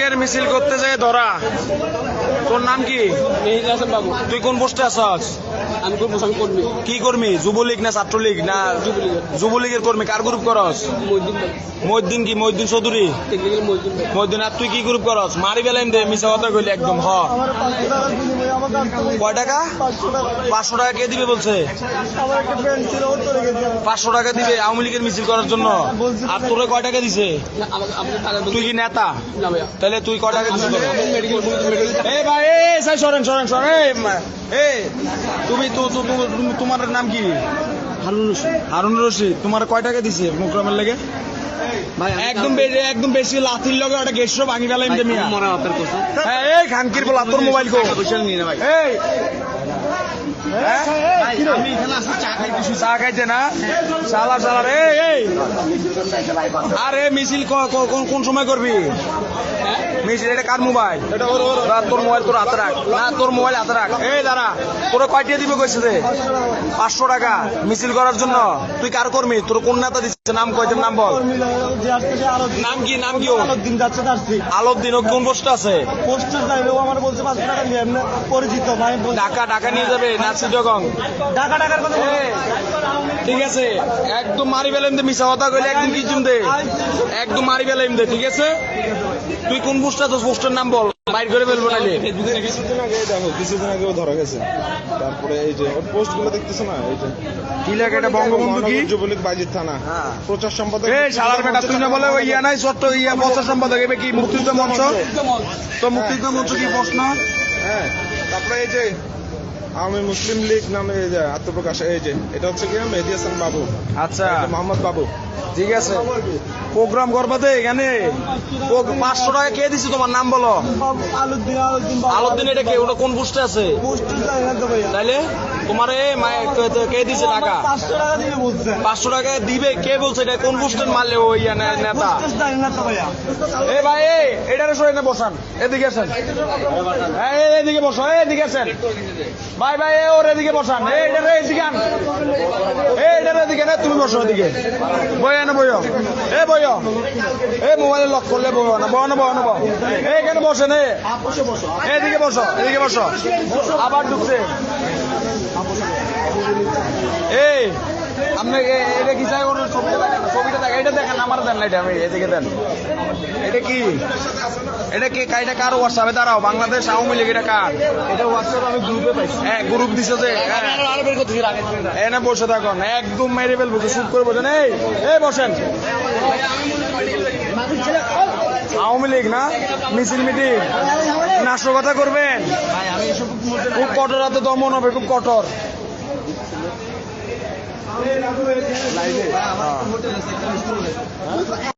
লীগের মিছিল করতে যায় ধরা। তোর নাম কি? বাবু। তুই কোন পোস্টে আছস? আমি আমি কর্মী। কি কর্মী? যুবলীগ না ছাত্রলীগ না যুবলীগের। কর্মী? কার গ্রুপ করস? মহিদ্দিন কি? মহিদ্দিন চৌধুরী? মহিদ্দিন আর তুই কি গ্রুপ করস? মারি বেলাইম দে মিশা কথা কইলি একদম হ। কয় টাকা? পাঁচশো টাকা কে দিবে বলছে। পাঁচশো টাকা দিবে আওয়ামী লীগের মিছিল করার জন্য? আর তোরে কয় টাকা দিছে? তুই কি নেতা? তাহলে তুই কয় টাকা দিছিস? এই সরেন সরেন সরেন এই তুমি তো তোমার নাম কি? হারুন রশিদ। হারুন রশিদ তোমার কয় টাকা দিছে মুকরমের লেগে? ভাই একদম বে- একদম বেশি লাথির লগে ওটা গেছো ভাঙি মিয়া। মরা হ্যাঁ, এই খানকির বলা তোর মোবাইল কো পয়সা নিয়ে না ভাই। এই। হ্যাঁ? আমি এখানে আসি চা খাইতেছি। চা খাইছে না? সালা সালা রে এই। আরে মিছিল কোন কোন সময় করবি? এটা কার মোবাইল? তোর মোবাইল তোর হাতে রাখ। না তোর মোবাইল হাতে রাখ। এই দাঁড়া তোর কয়টিয়া দিবে কইছে রে পাঁচশো টাকা মিছিল করার জন্য। তুই কার কর্মী? তোর কোন নেতা দিচ্ছে? নাম নাম বল। কি নাম কি যাচ্ছে ও কোন পোস্ট আছে? পোস্টার চাইলেও আমার বলছে পাঁচশো টাকা নিয়ে এমনি পরিচিত ভাই ঢাকা ঢাকা নিয়ে যাবে না চিটগং? টাকা টাকার কথা ঠিক আছে একদম মারি ফেলেন দে মিশা কথা কইলে একদম কি দে? একদম মারি ফেলেন দে ঠিক আছে। তুই কোন পোস্টটা তো পোস্টের নাম বল। বাইর করে ফেলব নাইলে। কিছুদিন আগে দেখো কিছুদিন আগেও ধরা গেছে। তারপরে এই যে ওর পোস্টগুলো দেখতেছো না? এই যে কি লাগে এটা? বঙ্গবন্ধু কি? যুবলীগ বাজির থানা। প্রচার সম্পাদক এই শালার বেটা তুই না বলে ওই ইয়া নাই সত্য ইয়া বছর সম্পাদক এবার কি মুক্তিযুদ্ধ মঞ্চ? তো মুক্তিযুদ্ধ মঞ্চ কি প্রশ্ন? হ্যাঁ। তারপরে এই যে আওয়ামী মুসলিম লীগ নামে যে আত্মপ্রকাশ এই যে এটা হচ্ছে কি? মেহেদি হাসান বাবু। আচ্ছা। মোহাম্মদ বাবু। ঠিক আছে। প্রোগ্রাম করবা তো এখানে। পাঁচশো টাকা কে দিছে তোমার নাম বলো? আলুদ্দিন আলুদ্দিন এটা কে? ওটা কোন পুষ্টে আছে? তাইলে? তোমার কে- কে দিছে টাকা? পাঁচশো টাকা দিবে কে বলছে এটা? কোন পোস্টের মারলে ওই নেতা? না এ ভাই এটারে সরে না বসান এদিকে আসেন। এ- এদিকে বসো এদিকে আসেন। ভাই ভাই ওর এদিকে বসান। এটারে এদিকে আন। এটারে এদিকে না তুমি বসো এদিকে। বইয়া না বইও এ বইও এ মোবাইলে লক করলে বইও না বয় না বয় না বয় এখানে বসেন এদিকে বসো এদিকে বসো। আবার ঢুকছে। আপনি এটা কি চাই? ওর ছবিটা দেখেন ছবিটা দেখেন। এটা দেখেন আমার দেন না এটা আমি এদিকে দেন। এটা কি? এটা কি এটা কার হোয়াটসঅ্যাপে দাঁড়াও বাংলাদেশ আওয়ামী লীগ এটা কার? এটা হোয়াটসঅ্যাপ আমি গ্রুপে পাইছি। হ্যাঁ গ্রুপ দিছে যে হ্যাঁ। এনে বসে থাকুন একদম মেরে ফেলব শুট করে বসেন। এই এই বসেন। আওয়ামী লীগ না? মিছিল মিটিং। নাশকতা করবেন। খুব কঠোর হাতে দমন হবে খুব কঠোর। लाइट है हाँ